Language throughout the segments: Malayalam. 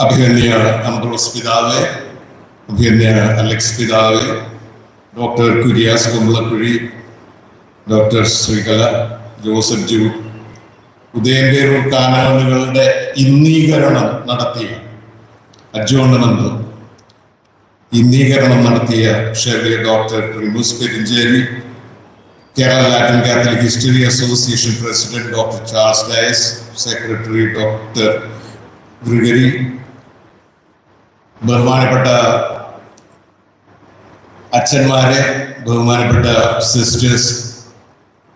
അഭിഗന്യ അംബ്രോസ് പിതാവ്. അഭിനന്ദിയാണ് അലക്സ് പിതാവ്. Doctor Kuriyas Kumbalakuzhi. Doctor Sreekala Joseph Jude Udayamperoor കാനോനുകളുടെ ഇന്നീകരണം നടത്തിയ അജോണ്ണമെന്ന് ഇന്നീകരണം നടത്തിയ ഷെർലിയ doctor റിമൂസ് Perinchery. Kerala Latin Catholic history association president doctor Charles Dias. Secretary doctor Gregory ബഹുമാനപ്പെട്ട അച്ഛന്മാരെ ബഹുമാനപ്പെട്ട സിസ്റ്റേഴ്സ്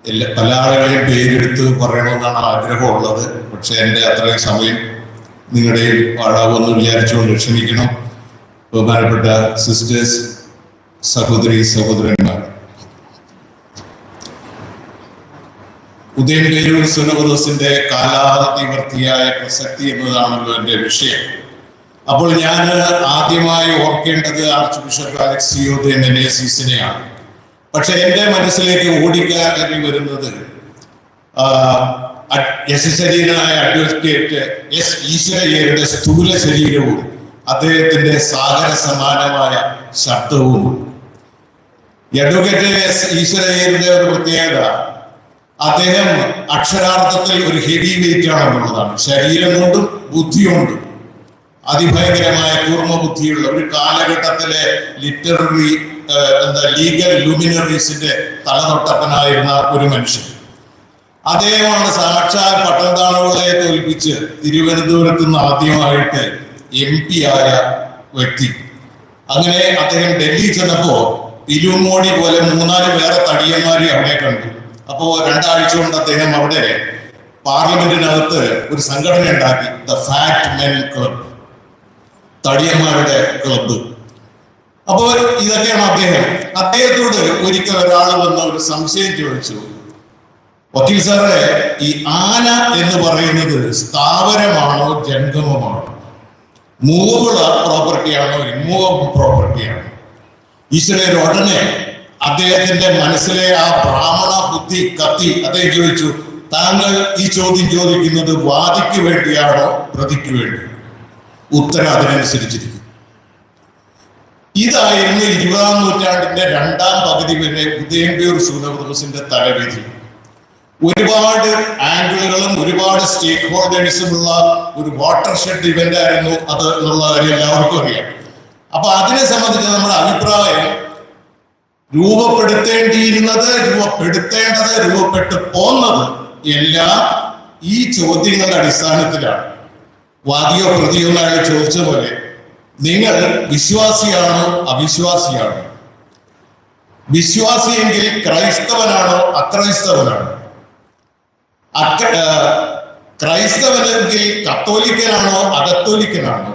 എല്ലാ പല ആളുകളെയും പേരെടുത്ത് പറയണമെന്നാണ് ആഗ്രഹമുള്ളത്. പക്ഷേ എന്റെ അത്രയും സമയം നിങ്ങളുടെയും പാഴാവുമെന്ന് വിചാരിച്ചുകൊണ്ട് ക്ഷമിക്കണം. ബഹുമാനപ്പെട്ട സിസ്റ്റേഴ്സ് സഹോദരി സഹോദരന്മാർ. ഉദയം ഉദയംപേരൂർ സുനബദോസിന്റെ കാലാതിവർത്തിയായ പ്രസക്തി എന്നതാണല്ലോ എന്റെ വിഷയം. അപ്പോൾ ഞാൻ ആദ്യമായി ഓർക്കേണ്ടത് ആർച്ച് ബിഷപ്പ് അലക്സ് ദെ മെനേസിസിനെയാണ് പക്ഷെ എന്റെ മനസ്സിലേക്ക് ഓടിക്കാറി വരുന്നത് യശശരീരനായ അഡ്വക്കേറ്റ് എസ് ഈശ്വരയ്യരുടെ സ്ഥൂല ശരീരവും അദ്ദേഹത്തിന്റെ സാഗര സമാനമായ ശബ്ദവും. അഡ്വക്കേറ്റ് എസ് ഈശ്വരയ്യരുടെ ഒരു പ്രത്യേകത അദ്ദേഹം അക്ഷരാർത്ഥത്തിൽ ഒരു ഹെവി വെയിറ്റ് ആണെന്നുള്ളതാണ് ശരീരം കൊണ്ടും ബുദ്ധി കൊണ്ടും അതിഭയങ്കരമായ കൂർമ്മബുദ്ധിയുള്ള ഒരു കാലഘട്ടത്തിലെ ലിറ്റററി എന്താ ലീഗൽ ലൂമിനറീസിന്റെ തലതൊട്ടപ്പനായിരുന്ന ഒരു മനുഷ്യൻ. അദ്ദേഹമാണ് സാക്ഷാൽ പട്ടംതാണുകളെ തോൽപ്പിച്ച് തിരുവനന്തപുരത്ത് നിന്ന് ആദ്യമായിട്ട് എം പി ആയ വ്യക്തി. അങ്ങനെ അദ്ദേഹം ഡൽഹി ചെന്നപ്പോ തിരുമോണി പോലെ മൂന്നാൽ വേറെ തടിയന്മാരെ അവിടെ കണ്ടു. അപ്പോ രണ്ടാഴ്ച കൊണ്ട് അദ്ദേഹം അവിടെ പാർലമെന്റിനകത്ത് ഒരു സംഘടന ഉണ്ടാക്കി ദ ഫാറ്റ് മെൻ ക്ലബ് തടിയന്മാരുടെ ക്ലബ്ബ് അപ്പോൾ ഇതൊക്കെയാണ് അദ്ദേഹം. അദ്ദേഹത്തോട് ഒരിക്കൽ ഒരാൾ വന്ന ഒരു സംശയം ചോദിച്ചു. വക്കീൽ സാറേ ഈ ആന എന്ന് പറയുന്നത് സ്ഥാവരമാണോ ജംഗമമാണോ? മൂവുള്ള പ്രോപ്പർട്ടിയാണോ ഇമ്മൂവബിൾ പ്രോപ്പർട്ടിയാണോ ഈശ്വരൻ ഉടനെ അദ്ദേഹത്തിന്റെ മനസ്സിലെ ആ ബ്രാഹ്മണ ബുദ്ധി കത്തി അദ്ദേഹം ചോദിച്ചു താങ്കൾ ഈ ചോദ്യം ചോദിക്കുന്നത് വാദിക്ക് വേണ്ടിയാണോ പ്രതിക്ക് വേണ്ടിയാണോ? ഉത്തരം അതിനനുസരിച്ചിരിക്കും. ഇതായിരുന്നു ഇരുപതാം നൂറ്റാണ്ടിന്റെ രണ്ടാം പകുതി വരെ ഉദയംപേർ സൂനവദോസിന്റെ തലവിധി ഒരുപാട് ആംഗിളുകളും ഒരുപാട് സ്റ്റേക്ക് ഹോൾഡേഴ്സും ഉള്ള ഒരു വാട്ടർ ഷെഡ് ഇവന്റ് ആയിരുന്നു അത് എന്നുള്ള കാര്യം എല്ലാവർക്കും അറിയാം. അപ്പൊ അതിനെ സംബന്ധിച്ച് നമ്മുടെ അഭിപ്രായം രൂപപ്പെടുത്തേണ്ടിയിരുന്നത് രൂപപ്പെടുത്തേണ്ടത് രൂപപ്പെട്ടു പോന്നത് എല്ലാം ഈ ചോദ്യങ്ങളുടെ അടിസ്ഥാനത്തിലാണ്. വാദിയോ പ്രതിയോ എന്നയാൾ ചോദിച്ച പോലെ നിങ്ങൾ വിശ്വാസിയാണോ അവിശ്വാസിയാണോ? വിശ്വാസിയെങ്കിൽ ക്രൈസ്തവനാണോ അക്രൈസ്തവനാണോ? അക്ര ക്രൈസ്തവനെങ്കിൽ കത്തോലിക്കനാണോ അകത്തോലിക്കനാണോ?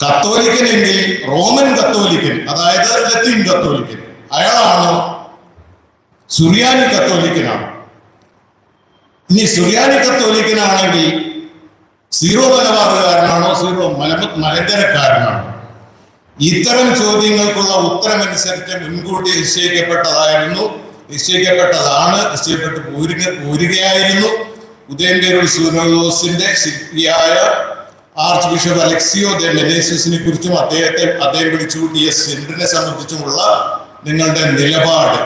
കത്തോലിക്കനെങ്കിൽ റോമൻ കത്തോലിക്കൻ അതായത് ലത്തീൻ കത്തോലിക്കൻ അയാളാണോ സുറിയാനി കത്തോലിക്കനാണോ? ഇനി സുറിയാനി കത്തോലിക്കനാണെങ്കിൽ സീറോ മലബാറുകാരനാണോ സീറോ മല മലങ്കരക്കാരനാണോ? ഇത്തരം ചോദ്യങ്ങൾക്കുള്ള ഉത്തരമനുസരിച്ച് മുൻകൂട്ടി നിശ്ചയിക്കപ്പെട്ടതായിരുന്നു. നിശ്ചയിക്കപ്പെട്ടതാണ് നിശ്ചയിക്കപ്പെട്ട് പോരുക പോരുകയായിരുന്നു. ഉദയംപേരൂർ സൂനോസിന്റെ ശില്പിയായ ആർച്ച് ബിഷപ്പ് അലക്സിയോ ദ മെനേസിനെ കുറിച്ചും അദ്ദേഹത്തെ അദ്ദേഹം വിളിച്ചുകൂട്ടിയ സെന്റിനെ സംബന്ധിച്ചുമുള്ള നിങ്ങളുടെ നിലപാട്.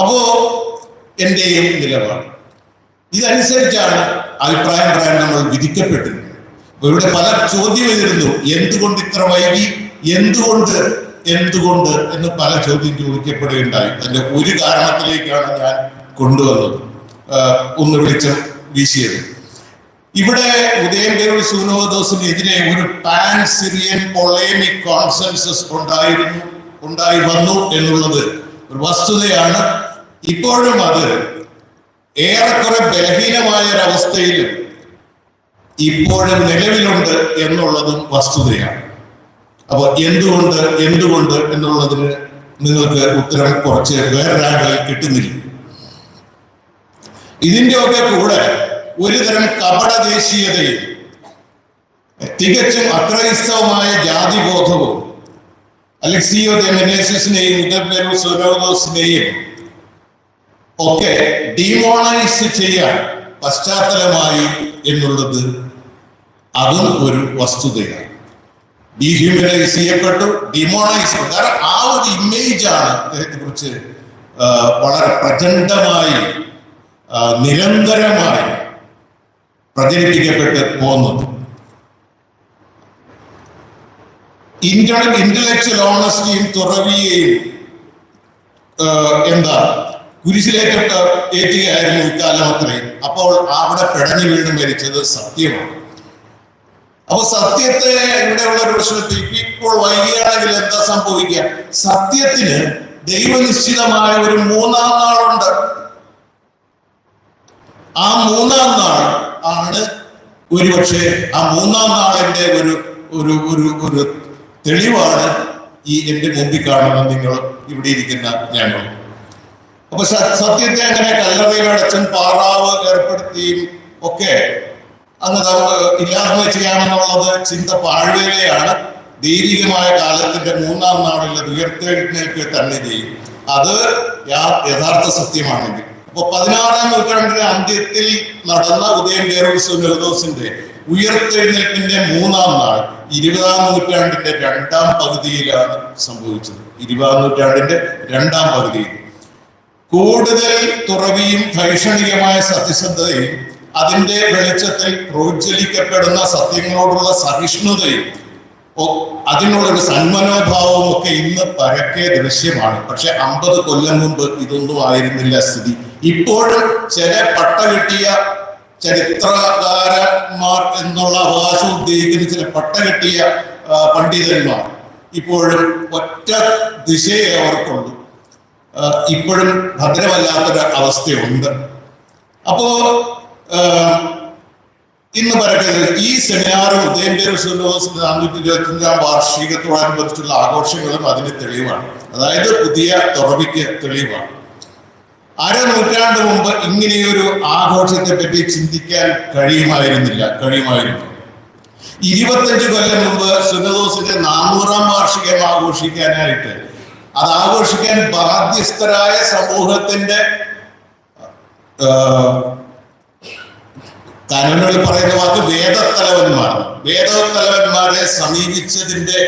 അപ്പോ എന്റെയും നിലപാട്. ഇതനുസരിച്ചാണ് അഭിപ്രായം പറയാൻ നമ്മൾ വിധിക്കപ്പെട്ടിരുന്നത് ഇവിടെ പല ചോദ്യം എഴുതിരുന്നു എന്തുകൊണ്ട് ഇത്ര വൈകി? എന്തുകൊണ്ട്? എന്തുകൊണ്ട്? എന്ന് പല ചോദ്യം ചോദിക്കപ്പെടുകയുണ്ടായി. അതിന്റെ ഒരു കാരണത്തിലേക്കാണ് ഞാൻ കൊണ്ടുവന്നത്. ഒന്ന് വിളിച്ച് വീശിയത്. ഇവിടെ ഉദയംപേരൂർ സൂനോദോസിനെതിരെ ഒരു പാൻ സിറിയൻ പൊളേമിക് കോൺസെൻസസ് ഉണ്ടായിരുന്നു ഉണ്ടായി വന്നു എന്നുള്ളത് ഒരു വസ്തുതയാണ്. ഇപ്പോഴും അത് ഏറെക്കുറെ ബലഹീനമായ ഒരവസ്ഥയിലും ഇപ്പോഴും നിലവിലുണ്ട് എന്നുള്ളതും വസ്തുതയാണ്. അപ്പോൾ എന്തുകൊണ്ട് എന്തുകൊണ്ട് എന്നുള്ളതിന് നിങ്ങൾക്ക് ഉത്തരം കുറച്ച് വേറൊരാളിൽ കിട്ടുന്നില്ല. ഇതിന്റെയൊക്കെ കൂടെ ഒരുതരം കപട ദേശീയതയും തികച്ചും അക്രൈസ്തവമായ ജാതിബോധവും അലക്സിയോ ദെ മെനേസിസിനെയും ഉദർബെറു സൊരോദോസിനെയും ഒക്കെ ഡിമോണൈസ് ചെയ്യാൻ പശ്ചാത്തലമായി എന്നുള്ളത് അതും ഒരു വസ്തുതയാണ്. ഡീഹ്യൂമനൈസ് ചെയ്യപ്പെട്ടു ഡിമോണൈസ് കാരണം ആ ഒരു ഇമേജാണ് അദ്ദേഹത്തെ കുറിച്ച് വളരെ പ്രചണ്ഡമായി നിരന്തരമായി പ്രചരിപ്പിക്കപ്പെട്ട് പോകുന്നത് ഇന്റലക്ച്വൽ ഓണസ്റ്റിയും തുറവിയെയും എന്താ കുരിശിലേറ്റ ഏറ്റുകയായിരുന്നു ഇക്കാലം അത്രയും. അപ്പോൾ അവിടെ പിടഞ്ഞു വീണ് മരിച്ചത് സത്യമാണ്. അപ്പൊ സത്യത്തെ ഇവിടെയുള്ള ഒരു പ്രശ്നത്തിൽ ഇപ്പോൾ വൈകിയാണെങ്കിൽ എന്താ സംഭവിക്കുക? സത്യത്തിന് ദൈവനിശ്ചിതമായ ഒരു മൂന്നാം നാളുണ്ട്. ആ മൂന്നാം നാൾ ആണ് ഒരുപക്ഷെ ആ മൂന്നാം നാളിന്റെ ഒരു ഒരു ഒരു ഒരു തെളിവാണ് ഈ എന്റെ മുമ്പിൽ കാണുന്ന നിങ്ങൾ ഇവിടെ ഇരിക്കുന്ന ഞങ്ങൾ അപ്പൊ സത്യത്തെ അങ്ങനെ കല്ലറയിലടച്ചൻ പാറാവ് ഏർപ്പെടുത്തിയും ഒക്കെ അന്ന് ഇല്ലാതെ വെച്ചുകയാണെന്നുള്ളത് ചിന്ത പാഴ്വേലയാണ്. ദൈവികമായ കാലത്തിന്റെ മൂന്നാം നാളിലെ ഉയർത്തെഴുന്നേൽക്കുക തന്നെ ചെയ്യും. അത് യഥാർത്ഥ സത്യമാണെങ്കിൽ. അപ്പൊ പതിനാറാം നൂറ്റാണ്ടിന്റെ അന്ത്യത്തിൽ നടന്ന ഉദയം ഗേറോസിന്റെ ഉയർത്തെഴുന്നേൽപ്പിന്റെ മൂന്നാം നാൾ ഇരുപതാം നൂറ്റാണ്ടിന്റെ രണ്ടാം പകുതിയിലാണ് സംഭവിച്ചത്. ഇരുപതാം നൂറ്റാണ്ടിന്റെ രണ്ടാം പകുതിയിൽ. കൂടുതൽ തുറവിയും ഭൈഷണികമായ സത്യസന്ധതയും അതിന്റെ വെളിച്ചത്തിൽ പ്രോജ്വലിക്കപ്പെടുന്ന സത്യങ്ങളോടുള്ള സഹിഷ്ണുതയും അതിനുള്ളൊരു സന്മനോഭാവവും ഒക്കെ ഇന്ന് പരക്കെ ദൃശ്യമാണ്. പക്ഷെ അമ്പത് കൊല്ലം മുമ്പ് ഇതൊന്നും ആയിരുന്നില്ല സ്ഥിതി. ഇപ്പോഴും ചില പട്ട കിട്ടിയ ചരിത്രകാരന്മാർ എന്നുള്ള അവകാശം ഉദ്ദേശിക്കുന്ന ചില പട്ട കിട്ടിയ പണ്ഡിതന്മാർ ഇപ്പോഴും ഒറ്റ ദിശയെ അവർക്കുള്ളൂ ഇപ്പോഴും ഭദ്രമല്ലാത്തൊരു അവസ്ഥയുണ്ട്. അപ്പോ ഇന്ന് പറയുന്നത് ഈ സെമിനാറും ഉദയംപേര് സുലോസിന്റെ നാനൂറ്റി ഇരുപത്തി അഞ്ചാം വാർഷികത്തോടനുബന്ധിച്ചുള്ള ആഘോഷങ്ങളും അതിന് തെളിവാണ്. അതായത് പുതിയ തുറവിക്ക് തെളിവാണ്. അര നൂറ്റാണ്ട് മുമ്പ് ഇങ്ങനെയൊരു ആഘോഷത്തെ പറ്റി ചിന്തിക്കാൻ കഴിയുമായിരുന്നില്ല കഴിയുമായിരുന്നു. ഇരുപത്തഞ്ച് കൊല്ലം മുമ്പ് സുനദോസിന്റെ നാനൂറാം വാർഷികം ആഘോഷിക്കാനായിട്ട് അത് ആഘോഷിക്കാൻ ബാധ്യസ്ഥരായ സമൂഹത്തിന്റെ കാനൂനുകൾ പറയുന്ന വാക്ക് വേദത്തലവന്മാർ. വേദത്തലവന്മാരെ സമീപിച്ചതിന്റെ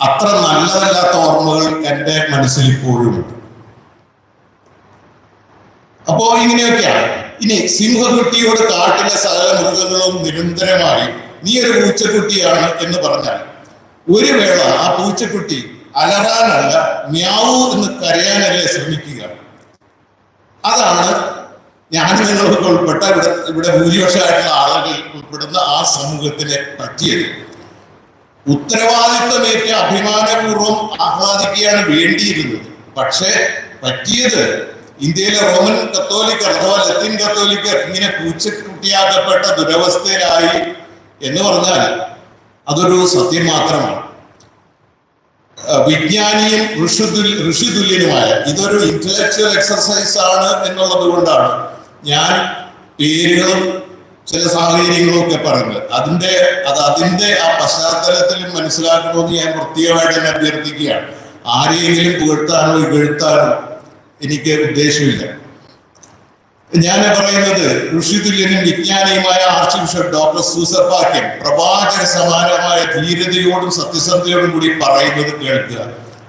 അത്ര നല്ലതല്ലാത്ത ഓർമ്മകൾ എന്റെ മനസ്സിൽ ഇപ്പോഴും ഉണ്ട്. അപ്പോ ഇങ്ങനെയൊക്കെയാണ്. ഇനി സിംഹക്കുട്ടിയോട് കാട്ടിലെ സകല മൃഗങ്ങളും നിരന്തരമായി നീ ഒരു പൂച്ചക്കുട്ടിയാണ് എന്ന് പറഞ്ഞാൽ ഒരു വേള ആ പൂച്ചക്കുട്ടി അലറാനല്ല മ്യാവൂ എന്ന് കരയാനല്ലേ ശ്രമിക്കുക. അതാണ് ഞാൻ നിങ്ങൾക്ക് ഉൾപ്പെട്ട ഇവിടെ ഇവിടെ ഭൂരിപക്ഷമായിട്ടുള്ള ആളുകൾ ഉൾപ്പെടുന്ന ആ സമൂഹത്തിനെ പറ്റിയത്. ഉത്തരവാദിത്വമേറ്റ് അഭിമാനപൂർവം ആഹ്ലാദിക്കുകയാണ് വേണ്ടിയിരുന്നത്. പക്ഷേ പറ്റിയത് ഇന്ത്യയിലെ റോമൻ കത്തോലിക്കർ അഥവാ ലത്തീൻ കത്തോലിക്കർ ഇങ്ങനെ പൂച്ചക്കുട്ടിയാക്കപ്പെട്ട ദുരവസ്ഥയിലായി എന്ന് പറഞ്ഞാൽ അതൊരു സത്യം മാത്രമാണ്. വിജ്ഞാനിയും ഋഷിതുൽ ഋഷിതുല്യനുമായ ഇതൊരു ഇന്റലക്ച്വൽ എക്സർസൈസ് ആണ് എന്നുള്ളത് കൊണ്ടാണ് ഞാൻ പേരുകളും ചില സാഹചര്യങ്ങളും ഒക്കെ പറഞ്ഞത് അതിന്റെ അത് അതിന്റെ ആ പശ്ചാത്തലത്തിൽ മനസ്സിലാക്കണമെന്ന് ഞാൻ പ്രത്യേകമായിട്ട് തന്നെ അഭ്യർത്ഥിക്കുകയാണ്. ആരെയെങ്കിലും പുകഴ്ത്താനോ ഇകഴ്ത്താനോ എനിക്ക് ഉദ്ദേശമില്ല. ഞാൻ പറയുന്നത് ഋഷിതുല്യനും വിജ്ഞാനിയുമായ archbishop doctor Soosa Pakiam പ്രവാചക സമാനമായ ധീരതയോടും സത്യസന്ധയോടും കൂടി പറയുന്നത് കേൾക്കുക.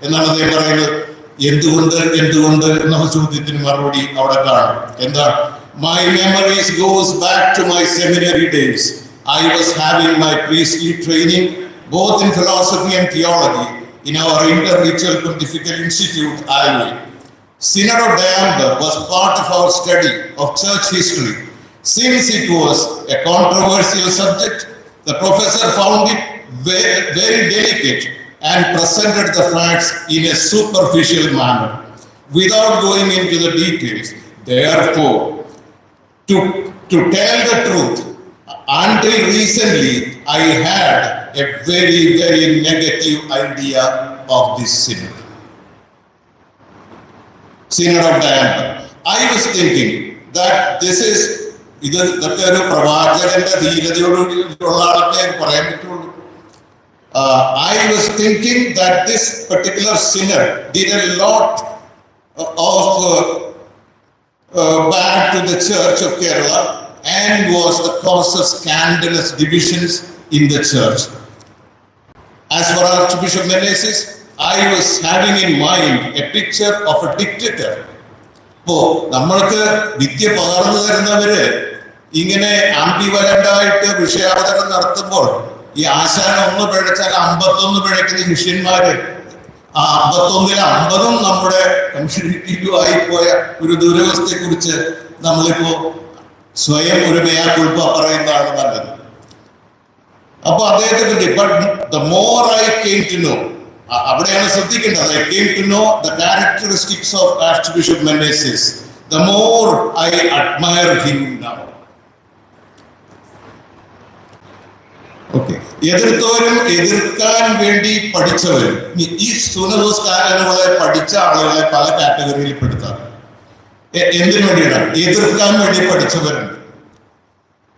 എന്നാണ് അദ്ദേഹം പറയുന്നത്. എന്തുകൊണ്ട് എന്തുകൊണ്ട് എന്ന ചോദ്യത്തിന് മറുപടി അവിടെ കാണും. എന്താ? My memories goes back to my seminary days I was having my priestly training both in philosophy and theology in our inter ritual pontifical institute Alwaye Synod of Diameter was part of our study of church history. Since it was a controversial subject, the professor found it very, very delicate and presented the facts in a superficial manner without going into the details. Therefore, to, to tell the truth, until recently, I had a very, very negative idea of this synod. Synod of Diameter. I was thinking that this is ഇത് ഇതൊക്കെ ഒരു പ്രവാചകന്റെ ധീരതയോടുള്ള ആളൊക്കെ പറയാൻ പറ്റുള്ളൂ I was thinking that this particular sinner did a lot of bad to the church of Kerala and was the cause of scandalous divisions in the church. As for Archbishop Meneses, I was having in mind a picture of a dictator. അപ്പോ നമ്മൾക്ക് വിദ്യ പകർന്നു തരുന്നവര് ഇങ്ങനെ ആംബിവലന്റായിട്ട് വിഷയാവതരണം നടത്തുമ്പോൾ ഈ ആശാന ഒന്ന് പിഴച്ചാൽ അമ്പത്തൊന്ന് പിഴയ്ക്കുന്ന ശിഷ്യന്മാര് ആ അമ്പത്തൊന്നിൽ അമ്പതും നമ്മുടെ കമ്മ്യൂണിറ്റിയിലും ആയിപ്പോയ ഒരു ദുരവസ്ഥയെ കുറിച്ച് നമ്മളിപ്പോ സ്വയം ഒരു മേയാ കുഴപ്പ പറയുന്നതാണ് നല്ലത് അപ്പൊ അദ്ദേഹത്തെ but the more I came to know അവിടെയാണ് ശ്രദ്ധിക്കേണ്ടത്. I came to know the characteristics of archbishop Menezes the more I admire him now okay എതിർത്തവരും എതിർക്കാൻ വേണ്ടി പഠിച്ചവരും. ഈ- ഈ സുനദോസ് കാരണങ്ങളെ പഠിച്ച ആളുകളെ പല കാറ്റഗറിയിൽ പെടുത്താം. എന്തിനു വേണ്ടിയാണ്? എതിർക്കാൻ വേണ്ടി പഠിച്ചവരുണ്ട്.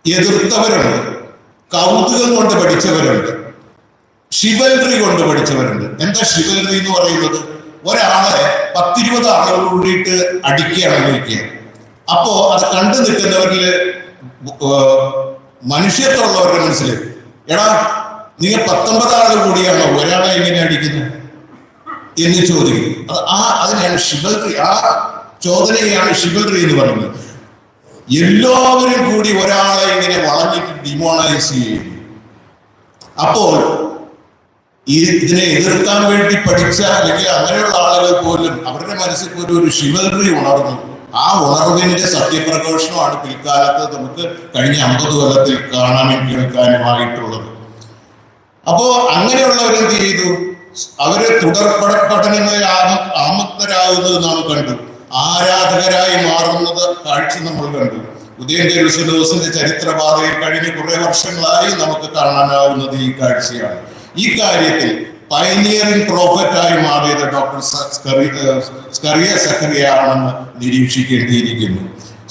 എതിർത്തവരുണ്ട്. കൗതുകം കൊണ്ട് പഠിച്ചവരുണ്ട്. ഷിവൽറി കൊണ്ട് പഠിച്ചവരുണ്ട്. എന്താ ഷിവൽറി എന്ന് പറയുന്നത്? ഒരാളെ പത്തിരുപത് ആളുകൾ കൂടിയിട്ട് അടിക്കുകയാണെന്ന് വയ്ക്കുക അപ്പോ അത് കണ്ടു നിൽക്കുന്നവരിൽ മനുഷ്യത്തുള്ളവരുടെ മനസ്സിൽ എടാ നിങ്ങൾ പത്തൊമ്പത് ആളുകൾ കൂടിയാണോ ഒരാളെ എങ്ങനെ അടിക്കുന്നു എന്ന് ചോദിക്കും. അത് ആ അതിനാണ് ഷിവൽറി ആ ചോദനയാണ് ഷിവൽറി എന്ന് പറയുന്നത്. എല്ലാവരും കൂടി ഒരാളെ ഇങ്ങനെ വളഞ്ഞിട്ട് ഡിമോണൈസ് ചെയ്യുന്നു അപ്പോൾ ഈ ഇതിനെ എതിർക്കാൻ വേണ്ടി പഠിച്ച അല്ലെങ്കിൽ അങ്ങനെയുള്ള ആളുകൾ പോലും അവരുടെ മനസ്സിൽ പോലും ഒരു ഷിവൽറി ഉണർന്നു. ആ ഉണർവിന്റെ സത്യപ്രഘോഷണമാണ് പിൽക്കാലത്ത് നമുക്ക് കഴിഞ്ഞ അമ്പത് കൊല്ലത്തിൽ കാണാനും കേൾക്കാനുമായിട്ടുള്ളത് അപ്പോ അങ്ങനെയുള്ളവരെന്ത് ചെയ്തു? അവർ തുടർ പഠ- പഠനങ്ങളിൽ ആമ- ആമക്തരാകുന്നത് നാം കണ്ടു. ആരാധകരായി മാറുന്നത് കാഴ്ച നമ്മൾ കണ്ടു. ഉദയൻ ജെറുസലോസിന്റെ ചരിത്രപാതയിൽ കഴിഞ്ഞ കുറെ വർഷങ്ങളായി നമുക്ക് കാണാനാവുന്നത് ഈ കാഴ്ചയാണ്. ഈ കാര്യത്തിൽ പയനിയറിംഗ് പ്രോഫറ്റായി മാറിയത് ഡോക്ടർ സ്കറിയ സക്കറിയ ആണെന്ന് നിരീക്ഷിക്കേണ്ടിയിരിക്കുന്നു.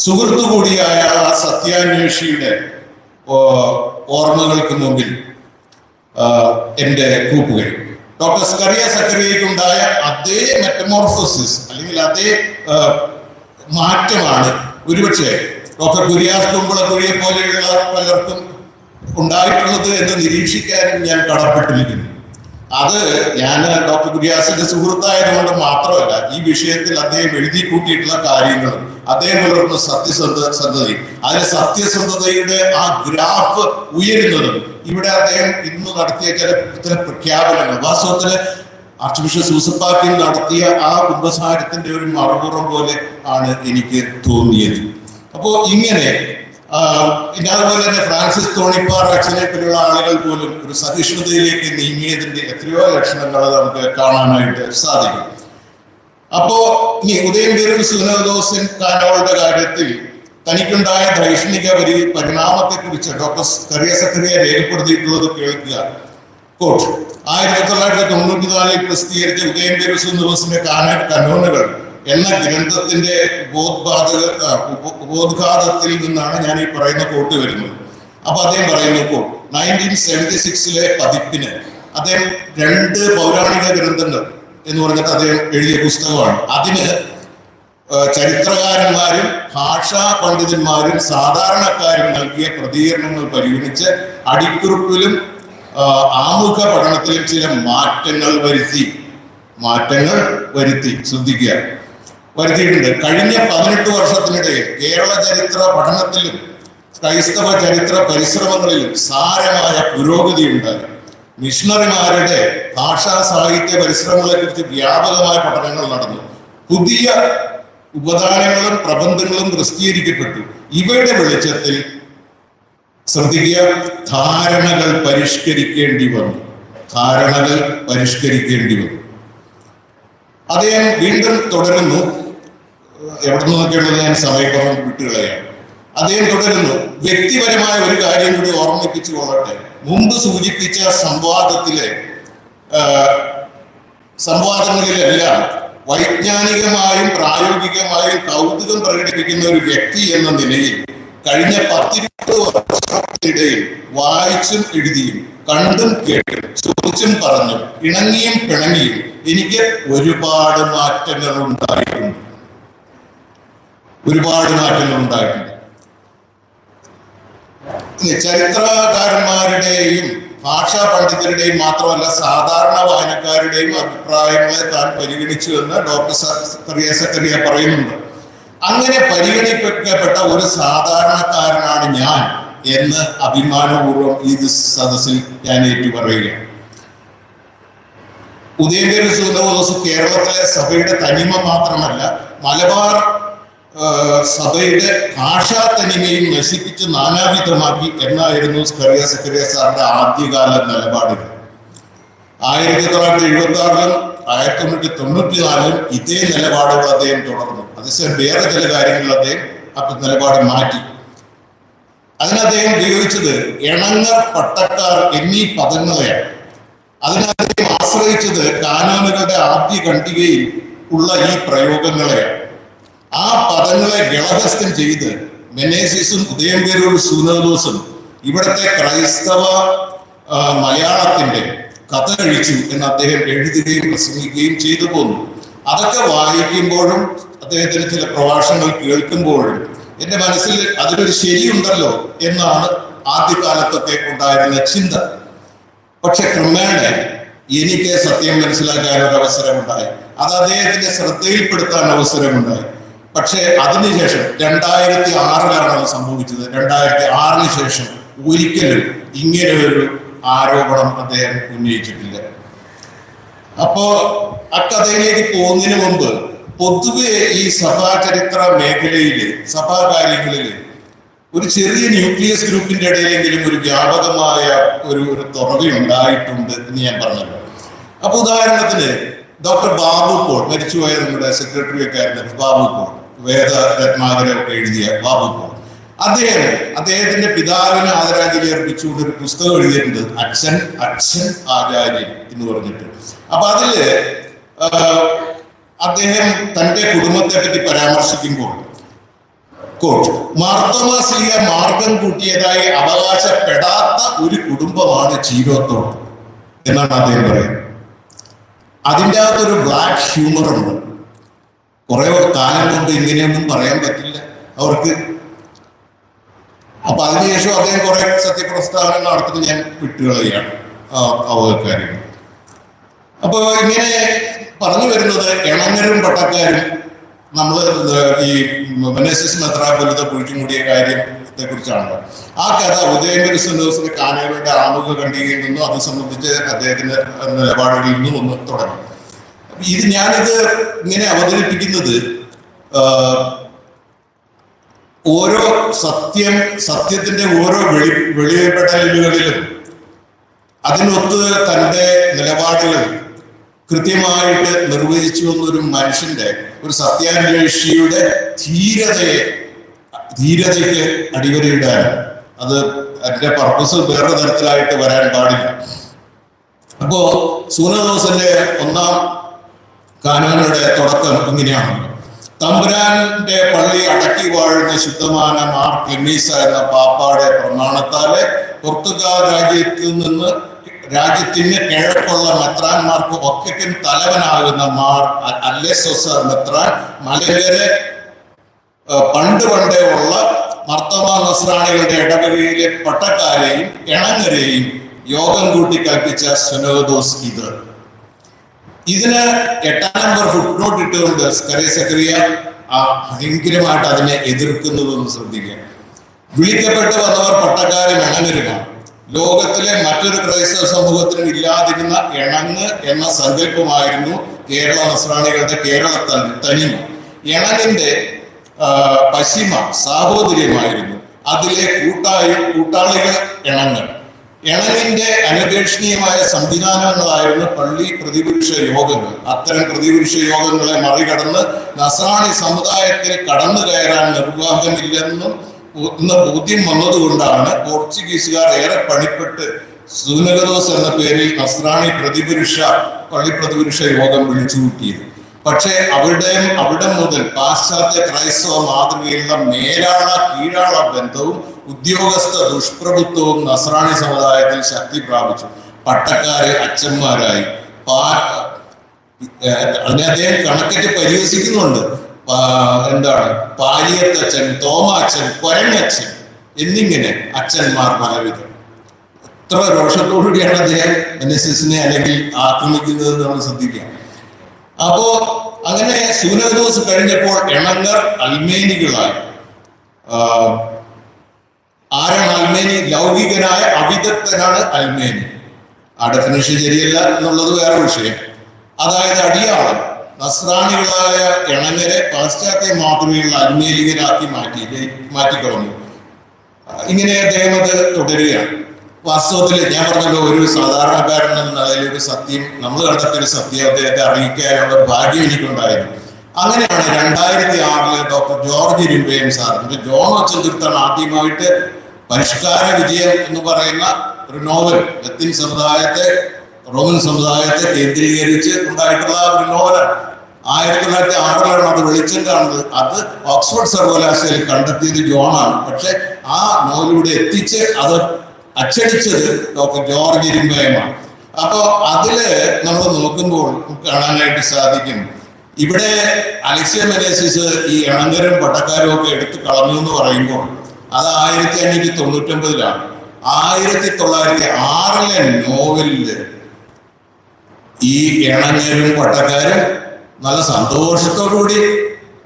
സുഹൃത്തു കൂടിയായ ആ സത്യാന്വേഷിയുടെ ഓർമ്മകൾക്ക് മുമ്പിൽ എന്റെ കൂപ്പുകൾ. ഡോക്ടർ സ്കറിയ സക്കറിയയ്ക്കുണ്ടായ അതേ മെറ്റമോർഫോസിസ് അല്ലെങ്കിൽ അതേ മാറ്റമാണ് ഒരുപക്ഷെ ഡോക്ടർ കുര്യാസ് കുമ്പളക്കുഴിയെ പോലെയുള്ള പലർക്കും ഉണ്ടായിട്ടുള്ളത് എന്ന് നിരീക്ഷിക്കാനും ഞാൻ കടപ്പെട്ടിരിക്കുന്നു. അത് ഞാൻ ഡോക്ടർ കുര്യാസിന്റെ സുഹൃത്തായതുകൊണ്ട് മാത്രമല്ല ഈ വിഷയത്തിൽ അദ്ദേഹം എഴുതി കൂട്ടിയിട്ടുള്ള കാര്യങ്ങളും അദ്ദേഹം പുലർത്തുന്ന സത്യസന്ധ സന്ധതയും അതിന് സത്യസന്ധതയുടെ ആ ഗ്രാഫ് ഉയരുന്നതും ഇവിടെ അദ്ദേഹം ഇന്ന് നടത്തിയ ചില ചില പ്രഖ്യാപനങ്ങൾ. വാസ്തവത്തിൽ ആർച്ച് ബിഷപ്പ് സൂസപ്പാക്കിൽ നടത്തിയ ആ കുംഭസാരത്തിന്റെ ഒരു മറുപുറം പോലെ ആണ് എനിക്ക് തോന്നിയത്. അപ്പോ ഇങ്ങനെ പിന്നെ അതുപോലെ തന്നെ ഫ്രാൻസിസ് തോണിപ്പാർ അച്ഛനെ പോലുള്ള ആളുകൾ പോലും ഒരു സഹിഷ്ണുതയിലേക്ക് നീങ്ങിയതിന്റെ എത്രയോ ലക്ഷണങ്ങൾ നമുക്ക് കാണാനായിട്ട് സാധിക്കും. അപ്പോ ഇനി ഉദയംപേരും സുനദോസൻ കാനോളുടെ കാര്യത്തിൽ തനിക്കുണ്ടായ ധൈഷണിക പരി പരിണാമത്തെ കുറിച്ച് ഡോക്ടർ കറിയ സക്രിയ രേഖപ്പെടുത്തിയിട്ടുള്ളത് കേൾക്കുക. കോട്ട്. ആയിരത്തി തൊള്ളായിരത്തി തൊണ്ണൂറ്റി നാലിൽ പ്രസിദ്ധീകരിച്ച ഉദയംപേരും സുനദോസിന്റെ കാന കനോനുകൾ എന്ന ഗ്രന്ഥത്തിന്റെ ഉപോദ്ഘാതക ഉപോദ്ഘാതത്തിൽ നിന്നാണ് ഞാൻ ഈ പറയുന്ന കോട്ട് വരുന്നത്. അപ്പൊ അദ്ദേഹം പറയുന്നു ഇപ്പോൾ നയന്റീൻ സെവന്റി സിക്സിലെ പതിപ്പിന് അദ്ദേഹം രണ്ട് പൗരാണിക ഗ്രന്ഥങ്ങൾ എന്ന് പറഞ്ഞിട്ട് അദ്ദേഹം എഴുതിയ പുസ്തകമാണ്. അതിന് ചരിത്രകാരന്മാരും ഭാഷാ പണ്ഡിതന്മാരും സാധാരണക്കാരും നൽകിയ പ്രതികരണങ്ങൾ പരിഗണിച്ച് അടിക്കുറിപ്പിലും ആമുഖ പഠനത്തിലും ചില മാറ്റങ്ങൾ വരുത്തി മാറ്റങ്ങൾ വരുത്തി. ശ്രദ്ധിക്കുക. വരുത്തിയിട്ടുണ്ട്. കഴിഞ്ഞ പതിനെട്ട് വർഷത്തിനിടെ കേരള ചരിത്ര പഠനത്തിലും ക്രൈസ്തവ ചരിത്ര പരിശ്രമങ്ങളിലും സാരമായ പുരോഗതി ഉണ്ടായി മിഷണറിമാരുടെ ഭാഷാ സാഹിത്യ പരിശ്രമങ്ങളെ കുറിച്ച് വ്യാപകമായ പഠനങ്ങൾ നടന്നു. പുതിയ ഉപദാനങ്ങളും പ്രബന്ധങ്ങളും പ്രസിദ്ധീകരിക്കപ്പെട്ടു. ഇവയുടെ വെളിച്ചത്തിൽ ശ്രദ്ധിക്കുക ധാരണകൾ പരിഷ്കരിക്കേണ്ടി വന്നു. ധാരണകൾ പരിഷ്കരിക്കേണ്ടി വന്നു. അദ്ദേഹം വീണ്ടും തുടരുന്നു. എവിടെ നിന്നൊക്കെയുള്ളത് ഞാൻ സമയക്രമം വിട്ടുകളയാണ് അദ്ദേഹം തുടരുന്നു വ്യക്തിപരമായ ഒരു കാര്യം കൂടി ഓർമ്മിപ്പിച്ചു കൊള്ളട്ടെ. മുമ്പ് സൂചിപ്പിച്ച സംവാദത്തിലെ സംവാദങ്ങളിലെല്ലാം വൈജ്ഞാനികമായും പ്രായോഗികമായും കൗതുകം പ്രകടിപ്പിക്കുന്ന ഒരു വ്യക്തി എന്ന നിലയിൽ കഴിഞ്ഞ പത്തിരുപത് വർഷത്തിനിടയിൽ വായിച്ചും എഴുതിയും കണ്ടും കേട്ടും ചോദിച്ചും പറഞ്ഞും ഇണങ്ങിയും പിണങ്ങിയും എനിക്ക് ഒരുപാട് മാറ്റങ്ങൾ ഉണ്ടായിട്ടുണ്ട് ഒരുപാട് മാറ്റങ്ങൾ ഉണ്ടായിട്ടുണ്ട്. ചരിത്രകാരന്മാരുടെയും ഭാഷാ പണ്ഡിതരുടെയും മാത്രമല്ല സാധാരണ വായനക്കാരുടെയും അഭിപ്രായങ്ങളെ താൻ പരിഗണിച്ചു എന്ന് ഡോക്ടർ സക്കറിയ സക്കറിയ പറയുന്നുണ്ട്. അങ്ങനെ പരിഗണിക്കപ്പെട്ട ഒരു സാധാരണക്കാരനാണ് ഞാൻ എന്ന് അഭിമാനപൂർവം ഈ സദസ്സിൽ ഞാൻ ഏറ്റു പറയുകയാണ് ഉദയഗിരി സുഗന്ധ കേരളത്തിലെ സഭയുടെ തനിമ മാത്രമല്ല മലബാർ സഭയുടെ ഭാഷാ തനിമയും നശിപ്പിച്ച് നാനാവിധമാക്കി എന്നായിരുന്നു സ്കറിയ സക്കറിയ സാറിന്റെ ആദ്യകാല നിലപാടുകൾ. ആയിരത്തി തൊള്ളായിരത്തി എഴുപത്തി ആറിലും ആയിരത്തി തൊണ്ണൂറ്റി തൊണ്ണൂറ്റി നാലിലും ഇതേ നിലപാടുകൾ അദ്ദേഹം തുടർന്നു. അതേസമയം വേറെ ചില കാര്യങ്ങളിൽ അദ്ദേഹം അപ്പൊ നിലപാട് മാറ്റി. അതിന് അദ്ദേഹം ഉപയോഗിച്ചത് ഇണങ്ങർ പട്ടക്കാർ എന്നീ പദങ്ങളെയാണ്. അതിന് അദ്ദേഹം ആശ്രയിച്ചത് കാനോനുകളുടെ ആദ്യ ഖണ്ഡികയിൽ ഉള്ള ഈ പ്രയോഗങ്ങളെയാണ്. ആ പദങ്ങളെ ഗളഹസ്ഥം ചെയ്ത് മെനേസിസും ഉദയംപേരൂർ സൂനദോസും ഇവിടുത്തെ ക്രൈസ്തവ മലയാളത്തിന്റെ കഥ കഴിച്ചു എന്ന് അദ്ദേഹം എഴുതുകയും പ്രസംഗിക്കുകയും ചെയ്തു പോന്നു. അതൊക്കെ വായിക്കുമ്പോഴും അദ്ദേഹത്തിന് ചില പ്രഭാഷണങ്ങൾ കേൾക്കുമ്പോഴും എന്റെ മനസ്സിൽ അതിനൊരു ശരിയുണ്ടല്ലോ എന്നാണ് ആദ്യകാലത്തൊക്കെ ഉണ്ടായിരുന്ന ചിന്ത. പക്ഷെ ക്രമേണ എനിക്ക് സത്യം മനസ്സിലാക്കാൻ ഒരു അവസരമുണ്ടായി. അത് അദ്ദേഹത്തിന്റെ ശ്രദ്ധയിൽപ്പെടുത്താൻ അവസരമുണ്ടായി. പക്ഷേ അതിനുശേഷം രണ്ടായിരത്തി ആറിലാണ് അത് സംഭവിച്ചത്. രണ്ടായിരത്തി ആറിന് ശേഷം ഒരിക്കലും ഇങ്ങനെ ഒരു ആരോപണം അദ്ദേഹം ഉന്നയിച്ചിട്ടില്ല. അപ്പോ ആ കഥയിലേക്ക് പോകുന്നതിന് മുമ്പ് പൊതുവെ ഈ സഭാ ചരിത്ര മേഖലയിൽ സഭാ കാര്യങ്ങളിൽ ഒരു ചെറിയ ന്യൂക്ലിയസ് ഗ്രൂപ്പിന്റെ ഇടയിലെങ്കിലും ഒരു വ്യാപകമായ ഒരു ഒരു തുറവയുണ്ടായിട്ടുണ്ട് എന്ന് ഞാൻ പറഞ്ഞല്ലോ. അപ്പൊ ഉദാഹരണത്തിന് ഡോക്ടർ ബാബു പോൾ മരിച്ചുപോയ നമ്മുടെ സെക്രട്ടറി ഒക്കെ ആയിരുന്നു ബാബു പോൾ. വേദ രത്നാകരൊക്കെ എഴുതിയ ബാബു പോൾ അദ്ദേഹം അദ്ദേഹത്തിന്റെ പിതാവിന് ആദരാഞ്ജലി അർപ്പിച്ചുകൊണ്ട് ഒരു പുസ്തകം എഴുതിയിട്ടുണ്ട് അച്ഛൻ അച്ഛൻ ആചാര്യൻ എന്ന് പറഞ്ഞിട്ട്. അപ്പൊ അതിൽ അദ്ദേഹം തന്റെ കുടുംബത്തെ പറ്റി പരാമർശിക്കുമ്പോൾ കോട്ട് മാർത്തമാശ്രീയ മാർഗം കൂട്ടിയതായി അവകാശപ്പെടാത്ത ഒരു കുടുംബമാണ് ചീരോത്തോട് എന്നാണ് അദ്ദേഹം പറയുന്നത്. അതിന്റെ അകത്തൊരു ബ്ലാക്ക് ഹ്യൂമർ ഉണ്ട്. കുറെ കാലം കൊണ്ട് ഇങ്ങനെയൊന്നും പറയാൻ പറ്റില്ല. അവർക്ക് അപ്പൊ അതിനുശേഷം അദ്ദേഹം കുറെ സത്യപ്രസ്താവന നടത്തിട്ട് ഞാൻ വിട്ടുകളയാണ് അവകാര്യം അപ്പൊ ഇങ്ങനെ പറഞ്ഞു വരുന്നത് ഇളങ്ങരും പട്ടക്കാരും നമ്മൾ ഈ മെനസിസ് മെത്രാപൊലിത കുഴിച്ചുമൂടിയ കാര്യത്തെ കുറിച്ചാണല്ലോ ആ കഥ ഉദയഗിരി സുന്ദോസിന്റെ കാനകളുടെ ആമുഖ ഖണ്ഡികയിൽ നിന്നും അത് സംബന്ധിച്ച് അദ്ദേഹത്തിന്റെ നിലപാടുകളിൽ നിന്നും ഒന്ന് തുടങ്ങി. ഇത് ഞാനിത് ഇങ്ങനെ അവതരിപ്പിക്കുന്നത് ഓരോ സത്യം സത്യത്തിന്റെ ഓരോ വെളി വെളിപ്പെടലുകളിലും അതിനൊത്ത് തന്റെ നിലപാടുകൾ കൃത്യമായിട്ട് നിർവചിച്ചു വന്നൊരു മനുഷ്യന്റെ ഒരു സത്യാന്വേഷിയുടെ ധീരതയെ ധീരതയ്ക്ക് അടിവരയിടാൻ അത് അതിന്റെ പർപ്പസ് വേറെ തരത്തിലായിട്ട് വരാൻ പാടില്ല. അപ്പോ സൂനദോസിന്റെ ഒന്നാം കാനോനുടെ തുടക്കം ഇങ്ങനെയാണ്. തമ്പുരാന്റെ പള്ളി അടക്കി വാഴുന്ന ശുദ്ധമാന മാർ ക്ലെമീസ എന്ന പാപ്പാടെ പ്രമാണത്താലെ പോർത്തുഗാൽ രാജ്യത്തിൽ നിന്ന് രാജ്യത്തിന് കിഴക്കുള്ള മെത്രാന്മാർക്ക് ഒക്കയ്ക്കും തലവനാകുന്ന മാർ അല്ലെസൊസ മെത്രാൻ മലയരെ പണ്ട് പണ്ടേ ഉള്ള മർത്തമ നസ്രാണികളുടെ ഇടവകയിലെ പട്ടക്കാരെയും ഇണങ്ങരെയും യോഗം കൂട്ടി കൽപ്പിച്ച സുനോദോസ് ഇത് ഇതിന് എട്ടാം നമ്പർ ഫുട് നോട്ട് ഇട്ടുകൊണ്ട് സ്കറി സക്രിയ ഭയങ്കരമായിട്ട് അതിനെ എതിർക്കുന്നതെന്ന് ശ്രദ്ധിക്കുക. വിളിക്കപ്പെട്ട് വന്നവർ പട്ടക്കാരെ ഇണങ്ങരുമാണ് ലോകത്തിലെ മറ്റൊരു ക്രൈസ്തവ സമൂഹത്തിനും ഇല്ലാതിരുന്ന ഇണങ്ങ് എന്ന സങ്കല്പമായിരുന്നു കേരള നസ്രാണികളുടെ കേരള തനി- തനിമ. ഇണങ്ങിന്റെ പശ്ചിമ സാഹോദര്യമായിരുന്നു. അതിലെ കൂട്ടായി കൂട്ടാളികൾ ഇണങ്ങൾ ഇണങ്ങിന്റെ അനപേക്ഷണീയമായ സംവിധാനങ്ങളായിരുന്നു പള്ളി പ്രതിപുരുഷ യോഗങ്ങൾ. അത്തരം പ്രതിപുരുഷ യോഗങ്ങളെ മറികടന്ന് നസ്രാണി സമുദായത്തിൽ കടന്നു കയറാൻ നിർവാഹമില്ലെന്നും ഒന്ന് ബോധ്യം വന്നതുകൊണ്ടാണ് പോർച്ചുഗീസുകാർ ഏറെ പണിപ്പെട്ട് സൂനഗദോസ് എന്ന പേരിൽ നസ്രാണി പ്രതിപുരുഷ പള്ളി പ്രതിപുരുഷ യോഗം വിളിച്ചു കൂട്ടിയത് പക്ഷേ അവിടെയും അവിടെ മുതൽ പാശ്ചാത്യ ക്രൈസ്തവ മാതൃകയിലുള്ള മേലാള കീഴാള ബന്ധവും ഉദ്യോഗസ്ഥ ദുഷ്പ്രഭുത്വവും നസ്രാണി സമുദായത്തിൽ ശക്തി പ്രാപിച്ചു. പട്ടക്കാര് അച്ഛന്മാരായി. അതിനെ അദ്ദേഹം കണക്കിട്ട് പരിഹസിക്കുന്നുണ്ട്. എന്താണ്? പാലിയത്തച്ഛൻ തോമാച്ചൻ കൊരങ്ങച്ചൻ എന്നിങ്ങനെ അച്ഛന്മാർ പലവിധം. എത്ര രോഷത്തോടുകൂടിയാണ് അദ്ദേഹം എൻ എസ് എസിനെ അല്ലെങ്കിൽ ആക്രമിക്കുന്നത് നമ്മൾ ശ്രദ്ധിക്കാം. അപ്പോ അങ്ങനെ സൂനദോസ് കഴിഞ്ഞപ്പോൾ എണങ്ങർ അൽമേനികളായി. ആരാണ് അൽമേനി? ലൗകികനായ അവിദഗ്ധനാണ് അൽമേനി. ആ ഡെഫിനേഷൻ ശരിയല്ല എന്നുള്ളത് വേറെ വിഷയം. അതായത് അടിയാളം നസ്രാണികളായ ഇണങ്ങരെ പാശ്ചാത്യ മാതൃകയുള്ള അൽമേലികരാക്കി മാറ്റി മാറ്റിക്കളഞ്ഞു. ഇങ്ങനെ അദ്ദേഹം അത് തുടരുകയാണ്. വാസ്തവത്തിൽ ഞാൻ പറഞ്ഞല്ലോ ഒരു സാധാരണക്കാരൻ എന്ന നിലയിൽ ഒരു സത്യം നമ്മൾ കണ്ടെത്തിയ ഒരു സത്യം അദ്ദേഹത്തെ അറിയിക്കാനുള്ള ഭാഗ്യം എനിക്കുണ്ടായിരുന്നു. അങ്ങനെയാണ് രണ്ടായിരത്തി ആറിൽ doctor George Irumbayam sir John ഒച്ചന്തിർത്താണ് ആദ്യമായിട്ട് പരിഷ്കാര വിജയം എന്ന് പറയുന്ന ഒരു നോവൽ ലത്തീൻ സമുദായത്തെ റോമൻ സമുദായത്തെ കേന്ദ്രീകരിച്ച് ഉണ്ടായിട്ടുള്ള ഒരു നോവലാണ് ആയിരത്തി തൊള്ളായിരത്തി ആറിലാണ് അത് വെളിച്ചം കാണുന്നത്. അത് ഓക്സ്ഫോർഡ് സർവകലാശാലയിൽ കണ്ടെത്തിയത് ജോണാണ് പക്ഷെ ആ നോവലിലൂടെ എത്തിച്ച് അത് അച്ചടിച്ചത് ഡോക്ടർ ജോർജ് ഇരുമ്പയമാണ് അപ്പോ അതിൽ നമ്മൾ നോക്കുമ്പോൾ കാണാനായിട്ട് സാധിക്കും. ഇവിടെ അലക്സിയ മെനേസിസ് ഈ ഇണങ്കരും പട്ടക്കാരും ഒക്കെ എടുത്ത് കളഞ്ഞു എന്ന് പറയുമ്പോൾ അത് ആയിരത്തി അഞ്ഞൂറ്റി തൊണ്ണൂറ്റി ഒമ്പതിലാണ് ആയിരത്തി തൊള്ളായിരത്തി ആറിലെ നോവലിൽ ഈ ഇണങ്ങരും പട്ടക്കാരും നല്ല സന്തോഷത്തോടുകൂടി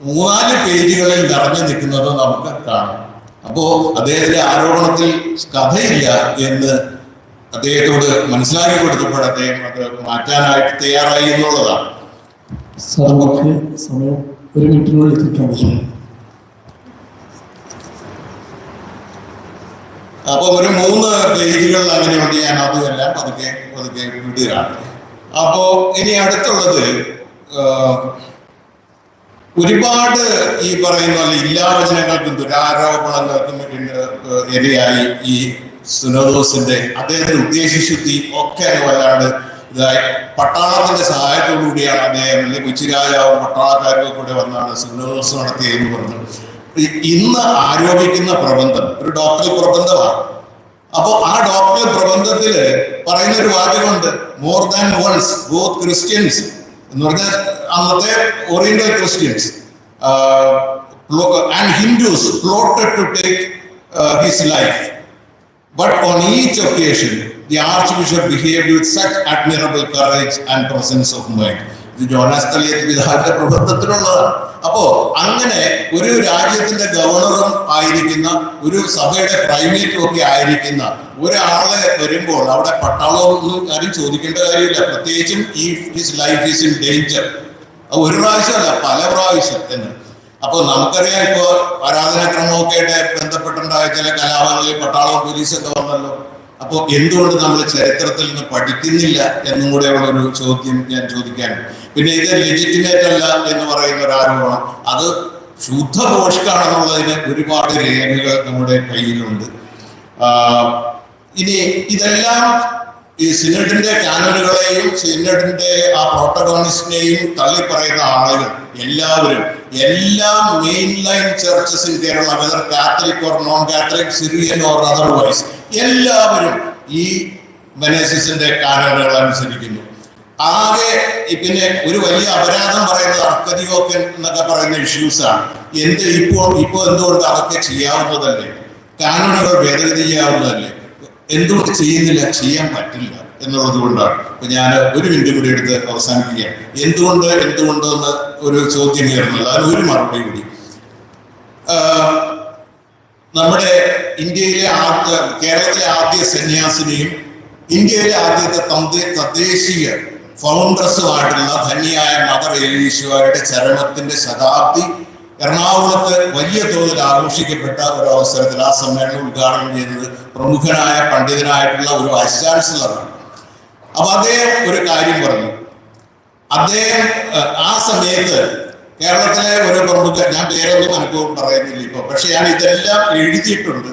മൂന്നാൽ പേജുകളിൽ നിറഞ്ഞു നിൽക്കുന്നത് നമുക്ക് കാണാം. അപ്പോ അദ്ദേഹത്തിന്റെ ആരോപണത്തിൽ കഥയില്ല എന്ന് അദ്ദേഹത്തോട് മനസ്സിലാക്കി കൊടുത്തപ്പോൾ അദ്ദേഹം അത് മാറ്റാനായിട്ട് തയ്യാറായി എന്നുള്ളതാണ്. സമയം ഒരു മിനിറ്റിനുള്ളിൽ അപ്പൊ ഒരു മൂന്ന് പേജുകൾ അങ്ങനെയുണ്ട് ഞാൻ അതുമെല്ലാം പതുക്കെ പതുക്കെ വിടുകയാണ്. അപ്പോ ഇനി അടുത്തുള്ളത് ഒരുപാട് ഈ പറയുന്ന പോലെ ഇല്ലാവചനങ്ങൾക്കും ദുരാരോപണങ്ങൾക്കും ഇരയായി ഈ സുനോദോസിന്റെ അദ്ദേഹത്തിന്റെ ഉദ്ദേശശുദ്ധി ഒക്കെ വല്ലാണ്ട് ഇതായി. പട്ടാളത്തിന്റെ സഹായത്തോടു കൂടിയാണ് അദ്ദേഹം അല്ലെങ്കിൽ കൊച്ചിരാജാവും പട്ടാളക്കാരും കൂടെ വന്നാണ് സുനോദോസ് നടത്തിയതെന്ന് പറഞ്ഞു ഇന്ന് ആരോപിക്കുന്ന പ്രബന്ധം ഒരു ഡോക്ടർ പ്രബന്ധമാണ് അപ്പോൾ ആ ഡോക്ടർ പ്രബന്ധത്തിൽ പറയുന്ന ഒരു വാചകമുണ്ട് more than once both Christians എന്ന് പറഞ്ഞാൽ അന്നത്തെ oriental Christians and Hindus plotted to take his life but on each occasion the archbishop behave with such admirable courage and presence of mind. ഇത് ജോനാസ് തലിയത്ത് പിതാവിന്റെ പ്രബന്ധത്തിലുള്ളതാണ്. അപ്പോ അങ്ങനെ ഒരു രാജ്യത്തിന്റെ ഗവർണറും ആയിരിക്കുന്ന ഒരു സഭയുടെ പ്രൈമേറ്റും ഒക്കെ ആയിരിക്കുന്ന ഒരാളെ വരുമ്പോൾ അവിടെ പട്ടാളമൊന്നും കാര്യം ചോദിക്കേണ്ട കാര്യമില്ല. പ്രത്യേകിച്ചും ഈ his life is in danger ഒരു പ്രാവശ്യമല്ല പല പ്രാവശ്യം തന്നെ. അപ്പൊ നമുക്കറിയാം ഇപ്പോ ആരാധനാക്രമമൊക്കെ ആയിട്ട് ബന്ധപ്പെട്ടുണ്ടായ ചില കലാപങ്ങളിൽ പട്ടാളവും പോലീസൊക്കെ വന്നല്ലോ. അപ്പോൾ എന്തുകൊണ്ട് നമ്മൾ ചരിത്രത്തിൽ നിന്ന് പഠിക്കുന്നില്ല എന്നും കൂടെ ഉള്ള ഒരു ചോദ്യം ഞാൻ ചോദിക്കാൻ പിന്നെ ഇത് ലെജിറ്റിമേറ്റ് അല്ല എന്ന് പറയുന്ന ഒരു ആരോപണം. അത് ശുദ്ധ പോഷ്കാണെന്നുള്ളതിന് ഒരുപാട് രേഖകൾ നമ്മുടെ കയ്യിലുണ്ട്. ഇനി ഇതെല്ലാം ഈ സിനഡിന്റെ ചാനലുകളെയും സിനഡിന്റെ ആ പ്രോട്ടഗോണിസ്റ്റിനെയും തള്ളിപ്പറയുന്ന ആളുകൾ എല്ലാവരും എല്ലാ main line churches in Kerala whether Catholic or non Catholic Syrian or otherwise എല്ലാവരും ഈ മെനേസിന്റെ കാനലുകൾ അനുസരിക്കുന്നു ആകെ പിന്നെ ഒരു വലിയ അപരാധം പറയുന്നത് അർക്കതിയോക്കൻ എന്നൊക്കെ പറയുന്ന ഇഷ്യൂസ് ആണ്. എന്ത് ഇപ്പോൾ ഇപ്പോൾ എന്തുകൊണ്ട് അതൊക്കെ ചെയ്യാവുന്നതല്ലേ? കാനൂണുകൾ ഭേദഗതി ചെയ്യാവുന്നതല്ലേ? എന്തുകൊണ്ട് ചെയ്യുന്നില്ല? ചെയ്യാൻ പറ്റില്ല എന്നുള്ളത് കൊണ്ടാണ്. ഇപ്പൊ ഞാൻ ഒരു മിനിറ്റ് കൂടി എടുത്ത് അവസാനിപ്പിക്കുകയാണ്. എന്തുകൊണ്ട് എന്തുകൊണ്ട് എന്ന് ഒരു ചോദ്യം ഉയർന്നത്. അതിന് ഒരു മറുപടി കൂടി. നമ്മുടെ ഇന്ത്യയിലെ ആദ്യ കേരളത്തിലെ ആദ്യ സന്യാസിനിയും ഇന്ത്യയിലെ ആദ്യത്തെ തദ്ദേശീയ ഫൗണ്ടേഴ്സുമായിട്ടുള്ള ധന്യായ മദർ ഏലീശ്വരുടെ ചരണത്തിന്റെ ശതാബ്ദി എറണാകുളത്ത് വലിയ തോതിൽ ആഘോഷിക്കപ്പെട്ട ഒരു അവസരത്തിൽ ആ സമ്മേളനം ഉദ്ഘാടനം ചെയ്തത് പ്രമുഖനായ പണ്ഡിതനായിട്ടുള്ള ഒരു വൈസ് ചാൻസലറാണ് അപ്പൊ അദ്ദേഹം ഒരു കാര്യം പറഞ്ഞു. അദ്ദേഹം ആ സമയത്ത് കേരളത്തിലെ ഒരു പ്രമുഖ ഞാൻ പേരൊന്നും അനുഭവം പറയുന്നില്ല ഇപ്പൊ പക്ഷെ ഞാൻ ഇതെല്ലാം എഴുതിയിട്ടുണ്ട്.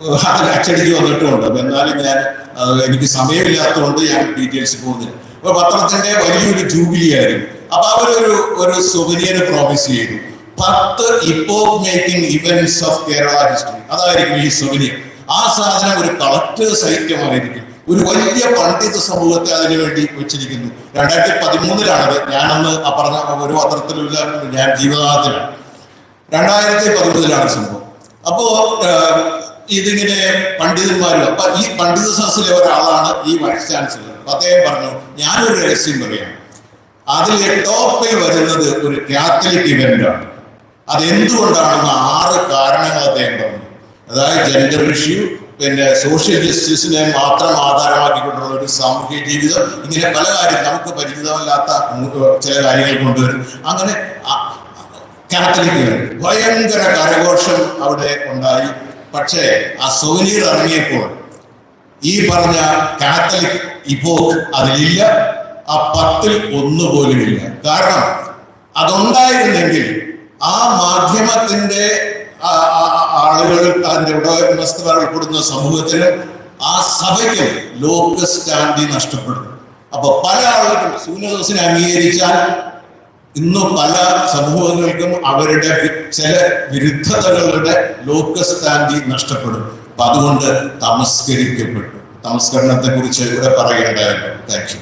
അതിൽ അത് അച്ചടിച്ച് വന്നിട്ടുമുണ്ട് എന്നാലും ഞാൻ എനിക്ക് സമയമില്ലാത്തതുകൊണ്ട് ഞാൻ ഡീറ്റെയിൽസ് പോകുന്നില്ല അപ്പൊ പത്രത്തിന്റെ വലിയൊരു ജൂബിലി ആയിരുന്നു. അപ്പൊ അവരൊരു ഒരു സുവനിയർ പ്രോമിസ് ചെയ്തു. പത്ത് ഇപ്പോ making events of Kerala history അതായിരിക്കും ഈ സുവനിയർ ആ സാധനം ഒരു കളക്ടേഴ്സ് ഐറ്റമായിരിക്കും ഒരു വലിയ പണ്ഡിത സമൂഹത്തെ അതിനു വേണ്ടി വെച്ചിരിക്കുന്നു. രണ്ടായിരത്തി പതിമൂന്നിലാണത് ഞാനന്ന് ആ പറഞ്ഞ ഒരു പത്രത്തിലുമില്ല ഞാൻ ജീവനാഥത്തിലാണ് രണ്ടായിരത്തി പതിമൂന്നിലാണ് സംഭവം. അപ്പോ ഇതിങ്ങനെ പണ്ഡിതന്മാരും അപ്പൊ ഈ പണ്ഡിത സദസ്സിലെ ഒരാളാണ് ഈ വൈസ് ചാൻസലർ. അദ്ദേഹം പറഞ്ഞു ഞാനൊരു രഹസ്യം പറയാം. അതിലെ ടോപ്പിൽ വരുന്നത് ഒരു കാത്തലിക് ഇവന്റ് ആണ്. അതെന്തുകൊണ്ടാണെന്ന് ആറ് കാരണങ്ങൾ അദ്ദേഹം പറഞ്ഞു. അതായത് ജെൻഡർ ഇഷ്യൂ പിന്നെ സോഷ്യൽ ജസ്റ്റിസിനെ മാത്രം ആധാരമാക്കിക്കൊണ്ടുള്ള ഒരു സാമൂഹിക ജീവിതം ഇങ്ങനെ പല കാര്യം നമുക്ക് പരിചിതമല്ലാത്ത ചില കാര്യങ്ങൾ കൊണ്ടുവരും. അങ്ങനെ ആ- കാത്തലിക് ഇവന്റ്. ഭയങ്കര കരഘോഷം അവിടെ ഉണ്ടായി. പക്ഷേ ആ സോനിയിൽ ഇറങ്ങിയപ്പോൾ ഈ പറഞ്ഞ കാത്തലിക് ഇപ്പോക്ക് അതിലില്ല ആ പത്തിൽ ഒന്നുപോലും ഇല്ല. കാരണം അതുണ്ടായിരുന്നെങ്കിൽ ആ മാധ്യമത്തിന്റെ ആളുകൾ അതിന്റെ ഉടമസ്ഥത ഉൾപ്പെടുന്ന സമൂഹത്തിന് ആ സഭയ്ക്ക് ലോക സ്റ്റാൻഡി നഷ്ടപ്പെടും അപ്പൊ പല ആളുകളും സൂര്യദോസിനെ അംഗീകരിച്ചാൽ ഇന്ന് പല സമൂഹങ്ങൾക്കും അവരുടെ ചില വിരുദ്ധതകളുടെ ലോകസ്ഥാന്തി നഷ്ടപ്പെടും. അപ്പൊ അതുകൊണ്ട് തമസ്കരിക്കപ്പെട്ടു. തമസ്കരണത്തെ കുറിച്ച് ഇവിടെ പറയേണ്ടതല്ലോ താങ്ക് യു